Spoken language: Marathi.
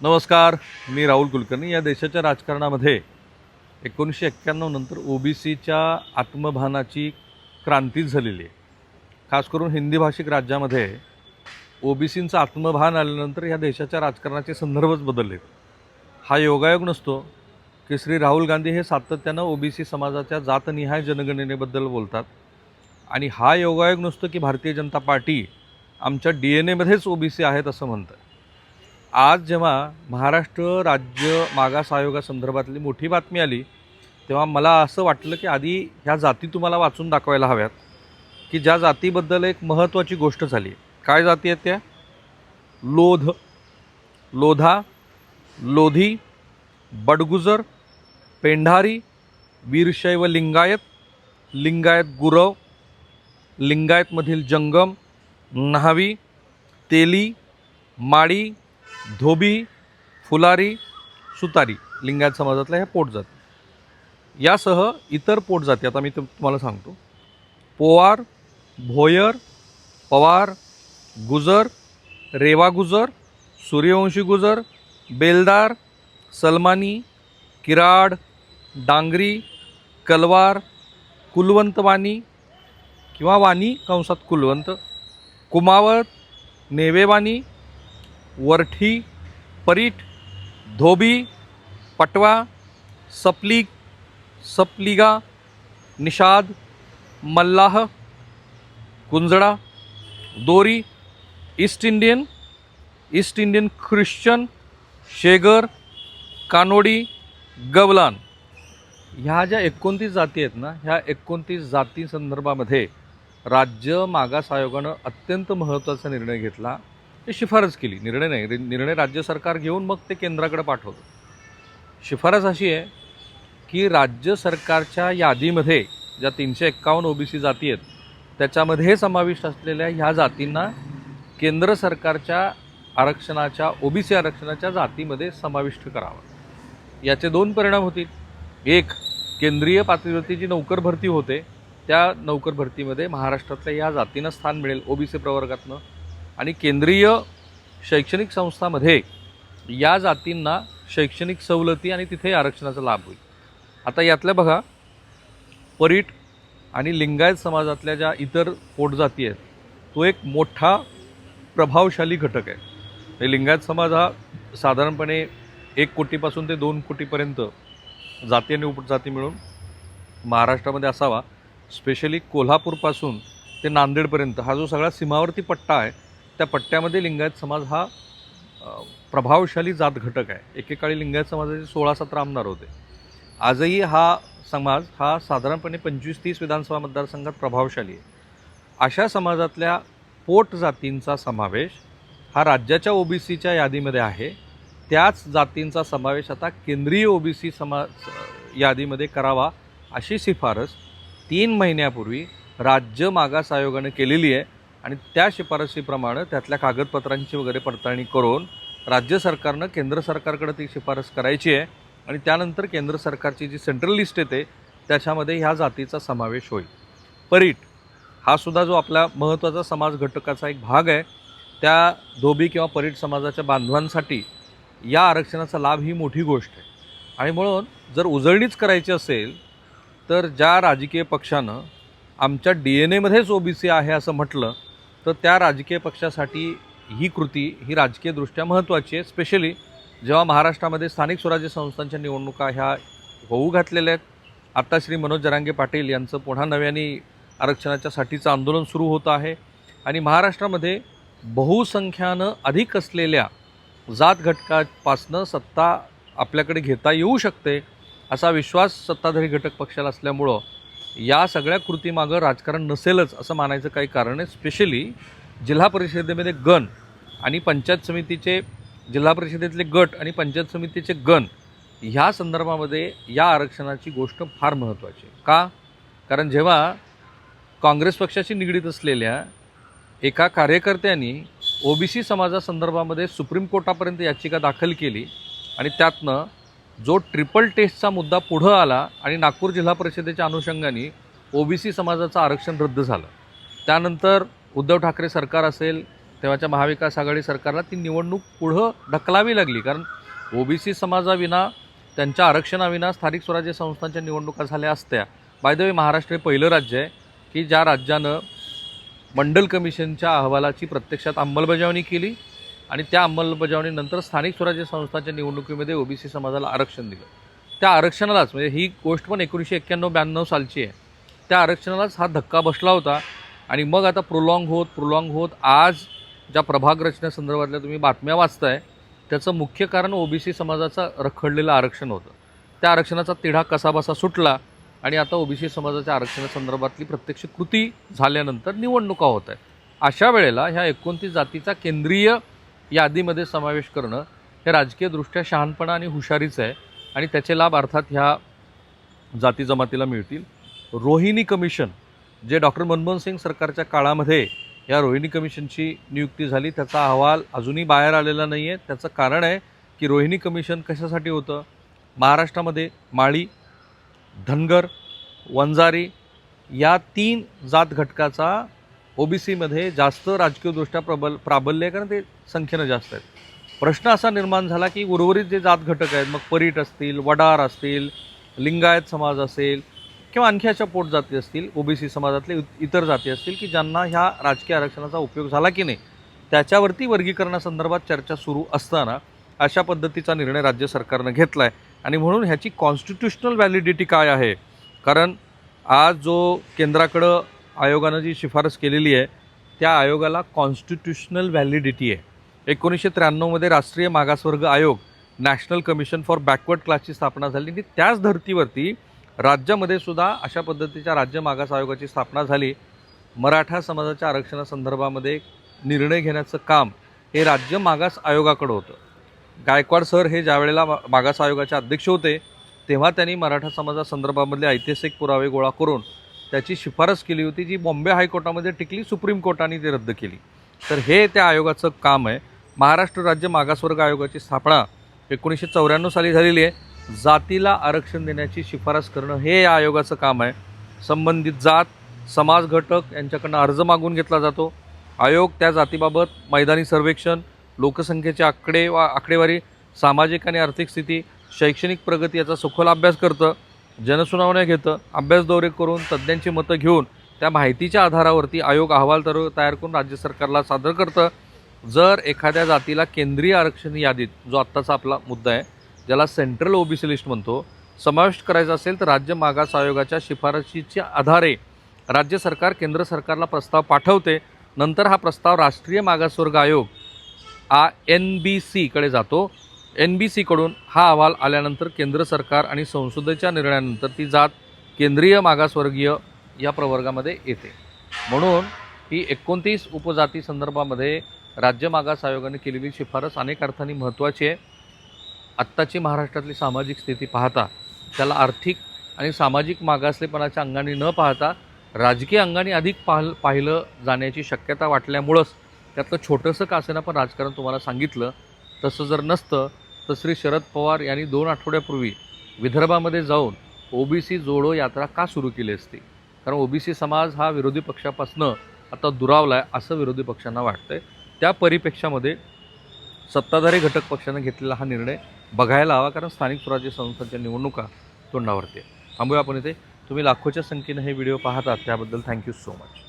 नमस्कार मी राहुल कुलकर्णी या देशाच्या राजकारणामध्ये एकोणीसशे एक्क्याण्णव नंतर ओ बी सीच्या आत्मभानाची क्रांतीच झालेली आहे. खास करून हिंदी भाषिक राज्यामध्ये ओ बी सींचं आत्मभान आल्यानंतर या देशाच्या राजकारणाचे संदर्भच बदलले हा योगायोग नसतो की श्री राहुल गांधी हे सातत्यानं ओ बी सी समाजाच्या जातनिहाय जनगणनेबद्दल बोलतात. आणि हा योगायोग नसतो की भारतीय जनता पार्टी आमच्या डी एन एमध्येच ओ बी सी आहेत असं म्हणतं. आज जेव्हा महाराष्ट्र राज्य मागास आयोगासंदर्भातली मोठी बातमी आली तेव्हा मला असं वाटलं की आधी ह्या जाती तुम्हाला वाचून दाखवायला हव्यात की ज्या जातीबद्दल एक महत्त्वाची गोष्ट झाली. काय जाती आहेत त्या? लोध लोधा लोधी बडगुजर पेंढारी वीरशैव लिंगायत लिंगायत गुरव लिंगायतमधील जंगम न्हावी तेली माळी धोबी फुलारी सुतारी लिंगायत समाजातल्या ह्या पोटजाती यासह इतर पोटजाती आता मी तुम्हाला सांगतो. पोवार भोयर पवार गुजर रेवा गुजर सूर्यवंशी गुजर बेलदार सलमानी किराड डांगरी कलवार कुलवंत वाणी किंवा वाणी कंसात कुलवंत कुमावत नेवेवाणी वरठी परीठ धोबी पटवा सपलीग सपलिगा निषाद मल्लाह कुंजडा दोरी east Indian east Indian Christian Shegar कानोडी गवलान. ह्या ज्या एकोणतीस जाती आहेत ना ह्या एकोणतीस जाती संदर्भामध्ये राज्य मागास आयोगानं अत्यंत महत्त्वाचा निर्णय घेतला. ते शिफारस केली. निर्णय नाही. निर्णय राज्य सरकार घेऊन मग ते केंद्राकडे पाठवतं शिफारस अशी आहे की राज्य सरकारच्या यादीमध्ये ज्या तीनशे एक्कावन्न ओबीसी जाती आहेत त्याच्यामध्ये समाविष्ट असलेल्या ह्या जातींना केंद्र सरकारच्या आरक्षणाच्या ओबीसी आरक्षणाच्या जातीमध्ये समाविष्ट करावं. याचे दोन परिणाम होतील. एक केंद्रीय पातळीवरती जी नौकर भरती होते त्या नौकर भरतीमध्ये महाराष्ट्रातल्या या जातींना स्थान मिळेल ओबीसी प्रवर्गातनं. आणि केंद्रीय शैक्षणिक संस्थामध्ये या जातींना शैक्षणिक सवलती आणि तिथे आरक्षणाचा लाभ होईल. आता यातल्या बघा परीट आणि लिंगायत समाजातल्या ज्या इतर पोटजाती आहेत तो एक मोठा प्रभावशाली घटक आहे. हे लिंगायत समाज हा साधारणपणे एक कोटीपासून ते दोन कोटीपर्यंत जाती आणि उपजाती मिळून महाराष्ट्रामध्ये असावा. स्पेशली कोल्हापूरपासून ते नांदेडपर्यंत हा जो सगळा सीमावर्ती पट्टा आहे त्या पट्ट्यामध्ये लिंगायत समाज हा प्रभावशाली जात घटक आहे. एकेकाळी लिंगायत समाजाचे सोळा सतरा आमदार होते. आजही हा समाज हा साधारणपणे पंचवीस तीस विधानसभा मतदारसंघात प्रभावशाली आहे. अशा समाजातल्या पोट जातींचा समावेश हा राज्याच्या ओबीसीच्या यादीमध्ये आहे. त्याच जातींचा समावेश आता केंद्रीय ओबीसी समा यादीमध्ये करावा अशी शिफारस तीन महिन्यापूर्वी राज्य मागास आयोगाने केलेली आहे. आणि त्या शिफारसीप्रमाणे त्यातल्या कागदपत्रांची वगैरे पडताळणी करून राज्य सरकारनं केंद्र सरकारकडे ती शिफारस करायची आहे आणि त्यानंतर केंद्र सरकारची जी सेंट्रल लिस्ट येते त्याच्यामध्ये ह्या जातीचा समावेश होईल. परीट हा सुद्धा जो आपला महत्त्वाचा समाज घटकाचा एक भाग आहे त्या धोबी किंवा परीट समाजाच्या बांधवांसाठी या आरक्षणाचा लाभ ही मोठी गोष्ट आहे. आणि म्हणून जर उजळणीच करायची असेल तर ज्या राजकीय पक्षानं आमच्या डी एन एमध्येच ओबीसी आहे असं म्हटलं तर त्या राजकीय पक्षासाठी ही कृती ही राजकीयदृष्ट्या महत्त्वाची आहे. स्पेशली जेव्हा महाराष्ट्रामध्ये स्थानिक स्वराज्य संस्थांच्या निवडणुका ह्या होऊ घातलेल्या आहेत आत्ता श्री मनोज जरांगे पाटील यांचं पुन्हा नव्याने आरक्षणाच्यासाठीचं आंदोलन सुरू होतं आहे आणि महाराष्ट्रामध्ये बहुसंख्यानं अधिक असलेल्या जात घटकापासनं सत्ता आपल्याकडे घेता येऊ शकते असा विश्वास सत्ताधारी घटक पक्षाला असल्यामुळं या सगळ्या कृतीमागं राजकारण नसेलच असं मानायचं काही कारण आहे. स्पेशली जिल्हा परिषदेमध्ये गण आणि पंचायत समितीचे जिल्हा परिषदेतले गट आणि पंचायत समितीचे गण ह्या संदर्भामध्ये या आरक्षणाची गोष्ट फार महत्त्वाची का? कारण जेव्हा काँग्रेस पक्षाशी निगडीत असलेल्या एका कार्यकर्त्यांनी ओबीसी समाजासंदर्भामध्ये सुप्रीम कोर्टापर्यंत याचिका दाखल केली आणि त्यातनं जो ट्रिपल टेस्टचा मुद्दा पुढं आला आणि नागपूर जिल्हा परिषदेच्या अनुषंगाने ओबीसी समाजाचं आरक्षण रद्द झालं. त्यानंतर उद्धव ठाकरे सरकार असेल तेव्हाच्या महाविकास आघाडी सरकारला ती निवडणूक पुढं ढकलावी लागली. कारण ओबीसी समाजाविना त्यांच्या आरक्षणाविना स्थानिक स्वराज्य संस्थांच्या निवडणुका झाल्या असत्या. बाय द वे महाराष्ट्र हे पहिलं राज्य आहे की ज्या राज्यानं मंडल कमिशनच्या अहवालाची प्रत्यक्षात अंमलबजावणी केली आणि त्या अंमलबजावणीनंतर स्थानिक स्वराज्य संस्थांच्या निवडणुकीमध्ये ओबीसी समाजाला आरक्षण दिलं. त्या आरक्षणालाच म्हणजे ही गोष्ट पण एकोणीसशे एक्क्याण्णव ब्याण्णव सालची आहे. त्या आरक्षणालाच हा धक्का बसला होता. आणि मग आता प्रोलॉंग होत प्रोलॉंग होत आज ज्या प्रभाग रचनेसंदर्भातल्या तुम्ही बातम्या वाचताय त्याचं मुख्य कारण ओबीसी समाजाचं रखडलेलं आरक्षण होतं. त्या आरक्षणाचा तिढा कसाबसा सुटला आणि आता ओबीसी समाजाच्या आरक्षणासंदर्भातली प्रत्यक्ष कृती झाल्यानंतर निवडणुका होत आहेत. अशा वेळेला ह्या एकोणतीस जातीचा केंद्रीय यादीमध्ये समावेश करणं हे राजकीयदृष्ट्या शहाणपणा आणि हुशारीचं आहे आणि त्याचे लाभ अर्थात ह्या जाती जमातीला मिळतील. रोहिणी कमिशन जे डॉक्टर मनमोहन सिंग सरकारच्या काळामध्ये या रोहिणी कमिशनची नियुक्ती झाली त्याचा अहवाल अजूनही बाहेर आलेला नाही आहे त्याचं कारण आहे की रोहिणी कमिशन कशासाठी होतं? महाराष्ट्रामध्ये माळी धनगर वंजारी या तीन जात घटकाचा ओबीसीमध्ये जास्त राजकीयदृष्ट्या प्रबल प्राबल्य आहे कारण ते संख्येनं जास्त आहेत. प्रश्न असा निर्माण झाला की उर्वरित जे जात घटक आहेत मग परीट असतील वडार असतील लिंगायत समाज असेल किंवा आणखी अशा पोटजाती असतील ओबीसी समाजातले इतर जाती असतील की ज्यांना ह्या राजकीय आरक्षणाचा उपयोग झाला की नाही त्याच्यावरती वर्गीकरणासंदर्भात चर्चा सुरू असताना अशा पद्धतीचा निर्णय राज्य सरकारनं घेतला आहे आणि म्हणून ह्याची कॉन्स्टिट्युशनल व्हॅलिडिटी काय आहे? कारण आज जो केंद्राकडं आयोगानं जी शिफारस केलेली आहे त्या आयोगाला कॉन्स्टिट्युशनल व्हॅलिडिटी आहे. एकोणीसशे त्र्याण्णवमध्ये राष्ट्रीय मागासवर्ग आयोग नॅशनल कमिशन फॉर बॅकवर्ड क्लासची स्थापना झाली आणि त्याच धर्तीवरती राज्यामध्ये सुद्धा अशा पद्धतीच्या राज्य मागास आयोगाची स्थापना झाली. मराठा समाजाच्या आरक्षणासंदर्भामध्ये निर्णय घेण्याचं काम हे राज्य मागास आयोगाकडं होतं. गायकवाड सर हे ज्यावेळेला मा- मागास आयोगाचे अध्यक्ष होते तेव्हा त्यांनी मराठा समाजासंदर्भामधले ऐतिहासिक पुरावे गोळा करून त्याची शिफारस केली होती जी बॉम्बे हायकोर्टामध्ये टिकली सुप्रीम कोर्टाने ती रद्द केली. तर हे त्या आयोगाचं काम आहे. महाराष्ट्र राज्य मागासवर्ग आयोगाची स्थापना एकोणीसशे चौऱ्याण्णव साली झालेली आहे. जातीला आरक्षण देण्याची शिफारस करणं हे या आयोगाचं काम आहे. संबंधित जात समाज घटक यांच्याकडनं अर्ज मागून घेतला जातो. आयोग त्या जातीबाबत मैदानी सर्वेक्षण लोकसंख्येचे आकडे वा आकडेवारी सामाजिक आणि आर्थिक स्थिती शैक्षणिक प्रगती याचा सखोल अभ्यास करतं. जनसुनावण्या घेतं अभ्यास दौरे करून तज्ज्ञांची मतं घेऊन त्या माहितीच्या आधारावरती आयोग अहवाल तर तयार करून राज्य सरकारला सादर करतं. जर एखाद्या जातीला केंद्रीय आरक्षण यादीत जो आत्ताचा आपला मुद्दा आहे ज्याला सेंट्रल ओबीसी लिस्ट म्हणतो समाविष्ट करायचा असेल तर राज्य मागास आयोगाच्या शिफारशीच्या आधारे राज्य सरकार केंद्र सरकारला प्रस्ताव पाठवते. नंतर हा प्रस्ताव राष्ट्रीय मागासवर्ग आयोग आ एन बी सीकडे जातो. एन बी सीकडून हा अहवाल आल्यानंतर केंद्र सरकार आणि संसदेच्या निर्णयानंतर ती जात केंद्रीय मागासवर्गीय या प्रवर्गामध्ये येते. म्हणून ही एकोणतीस उपजाती संदर्भामध्ये राज्य मागास आयोगाने केलेली शिफारस अनेक अर्थांनी महत्त्वाची आहे. आत्ताची महाराष्ट्रातली सामाजिक स्थिती पाहता त्याला आर्थिक आणि सामाजिक मागासलेपणाच्या अंगाने न पाहता राजकीय अंगाने अधिक पाह पाहिलं जाण्याची शक्यता वाटल्यामुळंच त्यातलं छोटंसं का असेना पण राजकारण तुम्हाला सांगितलं तसं जर नसतं तर श्री शरद पवार यांनी दोन आठवड्यापूर्वी विदर्भामध्ये जाऊन ओबीसी जोडो यात्रा का सुरू केली असती? कारण ओबीसी समाज हा विरोधी पक्षापासनं आता दुरावला आहे असं विरोधी पक्षांना वाटतंय. त्या परिपेक्षामध्ये सत्ताधारी घटक पक्षानं घेतलेला हा निर्णय बघायला हवा कारण स्थानिक स्वराज्य संस्थांच्या निवडणुका तोंडावरती आहे थांबूया आपण इथे. तुम्ही लाखोच्या संख्येनं हे व्हिडिओ पाहतात त्याबद्दल थँक्यू सो मच.